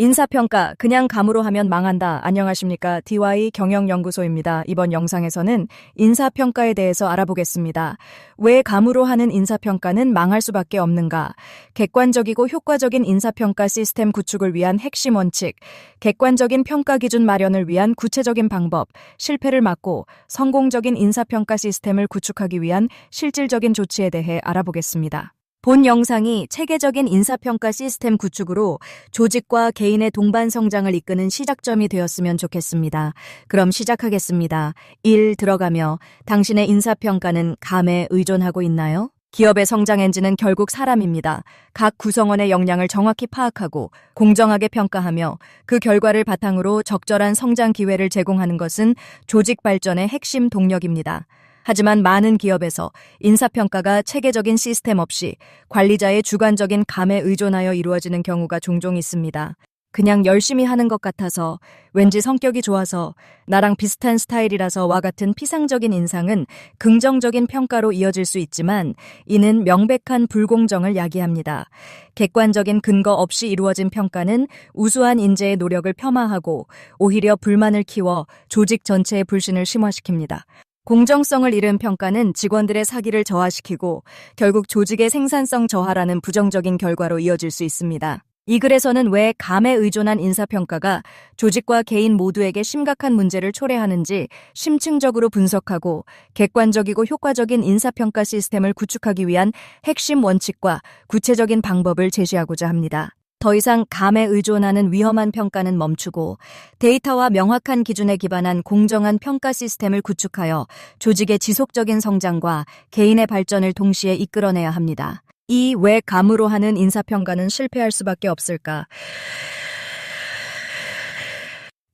인사평가 그냥 감으로 하면 망한다. 안녕하십니까. DY 경영연구소입니다. 이번 영상에서는 인사평가에 대해서 알아보겠습니다. 왜 감으로 하는 인사평가는 망할 수밖에 없는가? 객관적이고 효과적인 인사평가 시스템 구축을 위한 핵심 원칙, 객관적인 평가 기준 마련을 위한 구체적인 방법, 실패를 막고 성공적인 인사평가 시스템을 구축하기 위한 실질적인 조치에 대해 알아보겠습니다. 본 영상이 체계적인 인사평가 시스템 구축으로 조직과 개인의 동반 성장을 이끄는 시작점이 되었으면 좋겠습니다. 그럼 시작하겠습니다. 1. 들어가며 당신의 인사평가는 감에 의존하고 있나요? 기업의 성장 엔진은 결국 사람입니다. 각 구성원의 역량을 정확히 파악하고 공정하게 평가하며 그 결과를 바탕으로 적절한 성장 기회를 제공하는 것은 조직 발전의 핵심 동력입니다. 하지만 많은 기업에서 인사평가가 체계적인 시스템 없이 관리자의 주관적인 감에 의존하여 이루어지는 경우가 종종 있습니다. 그냥 열심히 하는 것 같아서 왠지 성격이 좋아서 나랑 비슷한 스타일이라서 와 같은 피상적인 인상은 긍정적인 평가로 이어질 수 있지만 이는 명백한 불공정을 야기합니다. 객관적인 근거 없이 이루어진 평가는 우수한 인재의 노력을 폄하하고 오히려 불만을 키워 조직 전체의 불신을 심화시킵니다. 공정성을 잃은 평가는 직원들의 사기를 저하시키고 결국 조직의 생산성 저하라는 부정적인 결과로 이어질 수 있습니다. 이 글에서는 왜 감에 의존한 인사평가가 조직과 개인 모두에게 심각한 문제를 초래하는지 심층적으로 분석하고 객관적이고 효과적인 인사평가 시스템을 구축하기 위한 핵심 원칙과 구체적인 방법을 제시하고자 합니다. 더 이상 감에 의존하는 위험한 평가는 멈추고 데이터와 명확한 기준에 기반한 공정한 평가 시스템을 구축하여 조직의 지속적인 성장과 개인의 발전을 동시에 이끌어내야 합니다. 이 왜 감으로 하는 인사평가는 실패할 수밖에 없을까?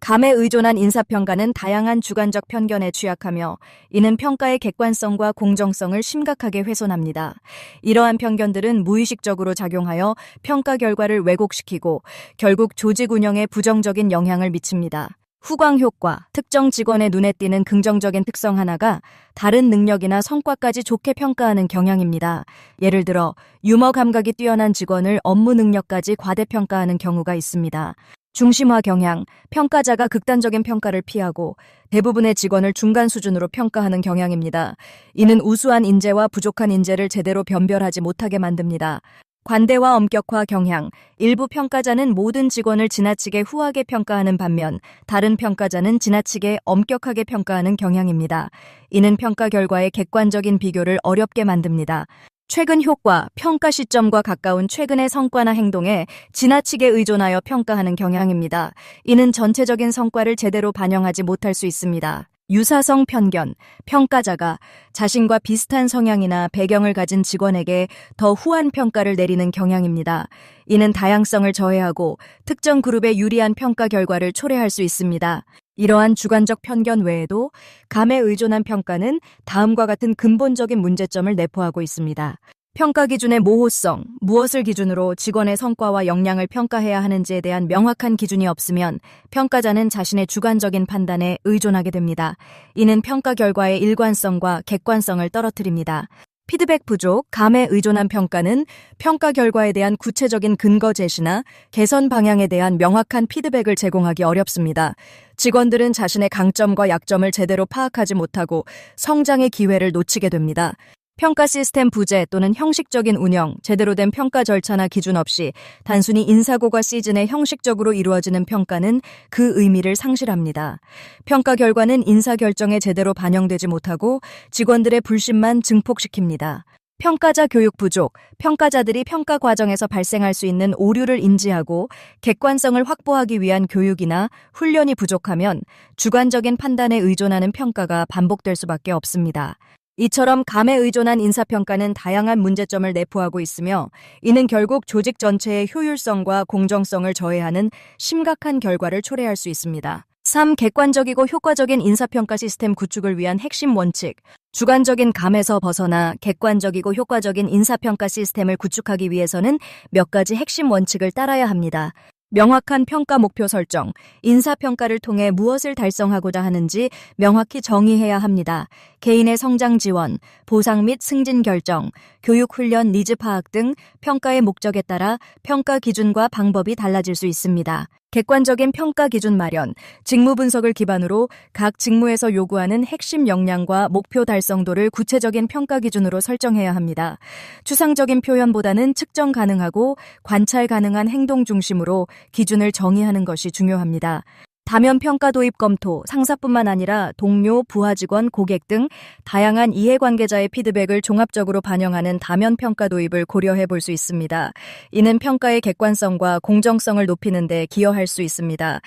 감에 의존한 인사평가는 다양한 주관적 편견에 취약하며 이는 평가의 객관성과 공정성을 심각하게 훼손합니다. 이러한 편견들은 무의식적으로 작용하여 평가 결과를 왜곡시키고 결국 조직 운영에 부정적인 영향을 미칩니다. 후광 효과, 특정 직원의 눈에 띄는 긍정적인 특성 하나가 다른 능력이나 성과까지 좋게 평가하는 경향입니다. 예를 들어 유머 감각이 뛰어난 직원을 업무 능력까지 과대평가하는 경우가 있습니다. 중심화 경향, 평가자가 극단적인 평가를 피하고 대부분의 직원을 중간 수준으로 평가하는 경향입니다. 이는 우수한 인재와 부족한 인재를 제대로 변별하지 못하게 만듭니다. 관대와 엄격화 경향, 일부 평가자는 모든 직원을 지나치게 후하게 평가하는 반면 다른 평가자는 지나치게 엄격하게 평가하는 경향입니다. 이는 평가 결과의 객관적인 비교를 어렵게 만듭니다. 최근 효과, 평가 시점과 가까운 최근의 성과나 행동에 지나치게 의존하여 평가하는 경향입니다. 이는 전체적인 성과를 제대로 반영하지 못할 수 있습니다. 유사성 편견, 평가자가 자신과 비슷한 성향이나 배경을 가진 직원에게 더 후한 평가를 내리는 경향입니다. 이는 다양성을 저해하고 특정 그룹의 유리한 평가 결과를 초래할 수 있습니다. 이러한 주관적 편견 외에도 감에 의존한 평가는 다음과 같은 근본적인 문제점을 내포하고 있습니다. 평가 기준의 모호성, 무엇을 기준으로 직원의 성과와 역량을 평가해야 하는지에 대한 명확한 기준이 없으면 평가자는 자신의 주관적인 판단에 의존하게 됩니다. 이는 평가 결과의 일관성과 객관성을 떨어뜨립니다. 피드백 부족, 감에 의존한 평가는 평가 결과에 대한 구체적인 근거 제시나 개선 방향에 대한 명확한 피드백을 제공하기 어렵습니다. 직원들은 자신의 강점과 약점을 제대로 파악하지 못하고 성장의 기회를 놓치게 됩니다. 평가 시스템 부재 또는 형식적인 운영, 제대로 된 평가 절차나 기준 없이 단순히 인사고과 시즌에 형식적으로 이루어지는 평가는 그 의미를 상실합니다. 평가 결과는 인사 결정에 제대로 반영되지 못하고 직원들의 불신만 증폭시킵니다. 평가자 교육 부족, 평가자들이 평가 과정에서 발생할 수 있는 오류를 인지하고 객관성을 확보하기 위한 교육이나 훈련이 부족하면 주관적인 판단에 의존하는 평가가 반복될 수밖에 없습니다. 이처럼 감에 의존한 인사평가는 다양한 문제점을 내포하고 있으며 이는 결국 조직 전체의 효율성과 공정성을 저해하는 심각한 결과를 초래할 수 있습니다. 3. 객관적이고 효과적인 인사평가 시스템 구축을 위한 핵심 원칙. 주관적인 감에서 벗어나 객관적이고 효과적인 인사평가 시스템을 구축하기 위해서는 몇 가지 핵심 원칙을 따라야 합니다. 명확한 평가 목표 설정, 인사평가를 통해 무엇을 달성하고자 하는지 명확히 정의해야 합니다. 개인의 성장 지원, 보상 및 승진 결정, 교육 훈련 니즈 파악 등 평가의 목적에 따라 평가 기준과 방법이 달라질 수 있습니다. 객관적인 평가 기준 마련, 직무 분석을 기반으로 각 직무에서 요구하는 핵심 역량과 목표 달성도를 구체적인 평가 기준으로 설정해야 합니다. 추상적인 표현보다는 측정 가능하고 관찰 가능한 행동 중심으로 기준을 정의하는 것이 중요합니다. 다면 평가 도입 검토, 상사뿐만 아니라 동료, 부하 직원, 고객 등 다양한 이해관계자의 피드백을 종합적으로 반영하는 다면 평가 도입을 고려해 볼 수 있습니다. 이는 평가의 객관성과 공정성을 높이는 데 기여할 수 있습니다.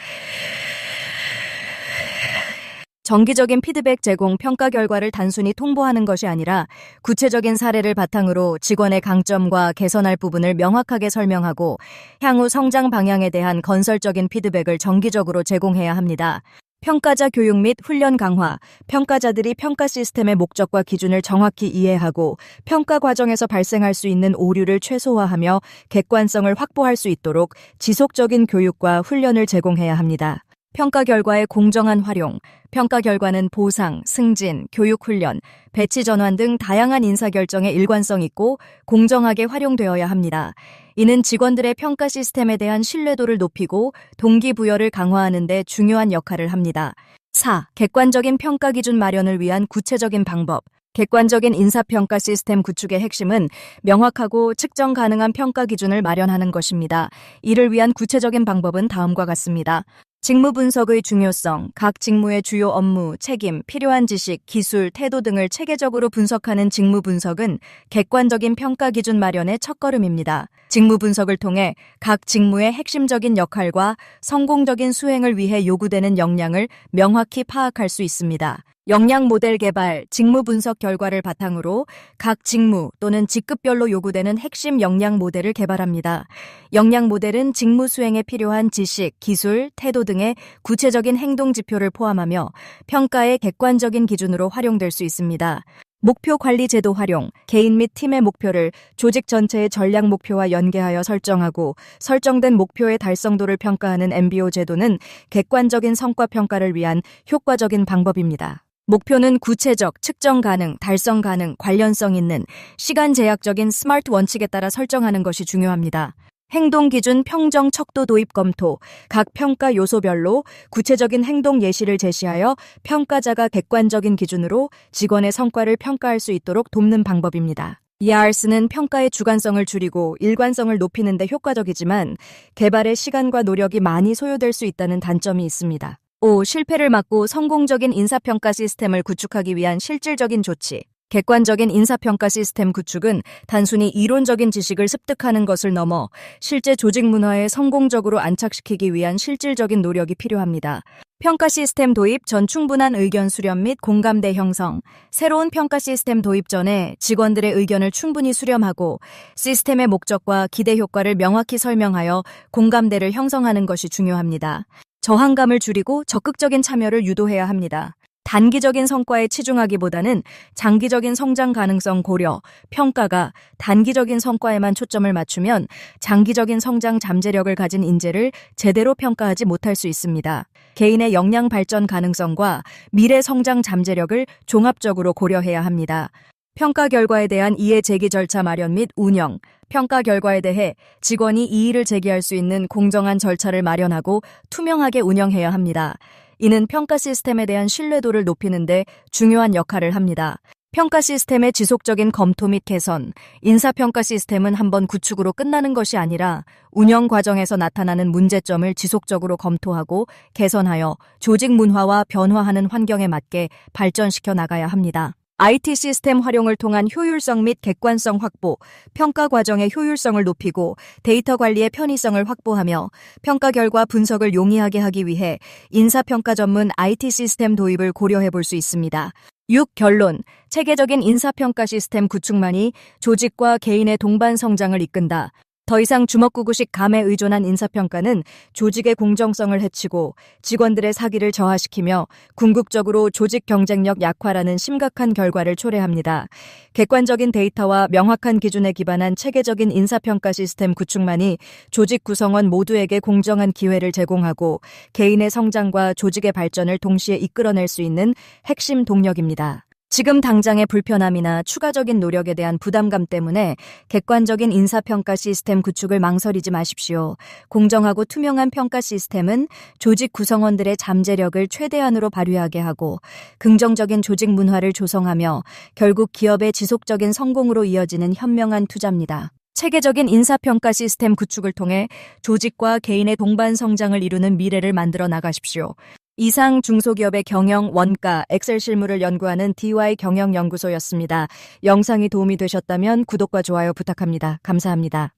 정기적인 피드백 제공 평가 결과를 단순히 통보하는 것이 아니라 구체적인 사례를 바탕으로 직원의 강점과 개선할 부분을 명확하게 설명하고 향후 성장 방향에 대한 건설적인 피드백을 정기적으로 제공해야 합니다. 평가자 교육 및 훈련 강화, 평가자들이 평가 시스템의 목적과 기준을 정확히 이해하고 평가 과정에서 발생할 수 있는 오류를 최소화하며 객관성을 확보할 수 있도록 지속적인 교육과 훈련을 제공해야 합니다. 평가 결과의 공정한 활용, 평가 결과는 보상, 승진, 교육 훈련, 배치 전환 등 다양한 인사 결정에 일관성 있고 공정하게 활용되어야 합니다. 이는 직원들의 평가 시스템에 대한 신뢰도를 높이고 동기부여를 강화하는 데 중요한 역할을 합니다. 4. 객관적인 평가 기준 마련을 위한 구체적인 방법. 객관적인 인사평가 시스템 구축의 핵심은 명확하고 측정 가능한 평가 기준을 마련하는 것입니다. 이를 위한 구체적인 방법은 다음과 같습니다. 직무 분석의 중요성, 각 직무의 주요 업무, 책임, 필요한 지식, 기술, 태도 등을 체계적으로 분석하는 직무 분석은 객관적인 평가 기준 마련의 첫걸음입니다. 직무 분석을 통해 각 직무의 핵심적인 역할과 성공적인 수행을 위해 요구되는 역량을 명확히 파악할 수 있습니다. 역량 모델 개발, 직무 분석 결과를 바탕으로 각 직무 또는 직급별로 요구되는 핵심 역량 모델을 개발합니다. 역량 모델은 직무 수행에 필요한 지식, 기술, 태도 등의 구체적인 행동 지표를 포함하며 평가의 객관적인 기준으로 활용될 수 있습니다. 목표 관리 제도 활용, 개인 및 팀의 목표를 조직 전체의 전략 목표와 연계하여 설정하고 설정된 목표의 달성도를 평가하는 MBO 제도는 객관적인 성과 평가를 위한 효과적인 방법입니다. 목표는 구체적, 측정 가능, 달성 가능, 관련성 있는 시간 제약적인 스마트 원칙에 따라 설정하는 것이 중요합니다. 행동 기준 평정 척도 도입 검토, 각 평가 요소별로 구체적인 행동 예시를 제시하여 평가자가 객관적인 기준으로 직원의 성과를 평가할 수 있도록 돕는 방법입니다. ERS는 평가의 주관성을 줄이고 일관성을 높이는 데 효과적이지만 개발의 시간과 노력이 많이 소요될 수 있다는 단점이 있습니다. 5. 실패를 막고 성공적인 인사평가 시스템을 구축하기 위한 실질적인 조치. 객관적인 인사평가 시스템 구축은 단순히 이론적인 지식을 습득하는 것을 넘어 실제 조직 문화에 성공적으로 안착시키기 위한 실질적인 노력이 필요합니다. 평가 시스템 도입 전 충분한 의견 수렴 및 공감대 형성. 새로운 평가 시스템 도입 전에 직원들의 의견을 충분히 수렴하고 시스템의 목적과 기대 효과를 명확히 설명하여 공감대를 형성하는 것이 중요합니다. 저항감을 줄이고 적극적인 참여를 유도해야 합니다. 단기적인 성과에 치중하기보다는 장기적인 성장 가능성 고려, 평가가 단기적인 성과에만 초점을 맞추면 장기적인 성장 잠재력을 가진 인재를 제대로 평가하지 못할 수 있습니다. 개인의 역량 발전 가능성과 미래 성장 잠재력을 종합적으로 고려해야 합니다. 평가 결과에 대한 이해 제기 절차 마련 및 운영, 평가 결과에 대해 직원이 이의를 제기할 수 있는 공정한 절차를 마련하고 투명하게 운영해야 합니다. 이는 평가 시스템에 대한 신뢰도를 높이는데 중요한 역할을 합니다. 평가 시스템의 지속적인 검토 및 개선, 인사평가 시스템은 한번 구축으로 끝나는 것이 아니라 운영 과정에서 나타나는 문제점을 지속적으로 검토하고 개선하여 조직 문화와 변화하는 환경에 맞게 발전시켜 나가야 합니다. IT 시스템 활용을 통한 효율성 및 객관성 확보, 평가 과정의 효율성을 높이고 데이터 관리의 편의성을 확보하며 평가 결과 분석을 용이하게 하기 위해 인사평가 전문 IT 시스템 도입을 고려해 볼 수 있습니다. 6. 결론. 체계적인 인사평가 시스템 구축만이 조직과 개인의 동반 성장을 이끈다. 더 이상 주먹구구식 감에 의존한 인사평가는 조직의 공정성을 해치고 직원들의 사기를 저하시키며 궁극적으로 조직 경쟁력 약화라는 심각한 결과를 초래합니다. 객관적인 데이터와 명확한 기준에 기반한 체계적인 인사평가 시스템 구축만이 조직 구성원 모두에게 공정한 기회를 제공하고 개인의 성장과 조직의 발전을 동시에 이끌어낼 수 있는 핵심 동력입니다. 지금 당장의 불편함이나 추가적인 노력에 대한 부담감 때문에 객관적인 인사평가 시스템 구축을 망설이지 마십시오. 공정하고 투명한 평가 시스템은 조직 구성원들의 잠재력을 최대한으로 발휘하게 하고 긍정적인 조직 문화를 조성하며 결국 기업의 지속적인 성공으로 이어지는 현명한 투자입니다. 체계적인 인사평가 시스템 구축을 통해 조직과 개인의 동반 성장을 이루는 미래를 만들어 나가십시오. 이상 중소기업의 경영, 원가, 엑셀 실무를 연구하는 DY 경영연구소였습니다. 영상이 도움이 되셨다면 구독과 좋아요 부탁합니다. 감사합니다.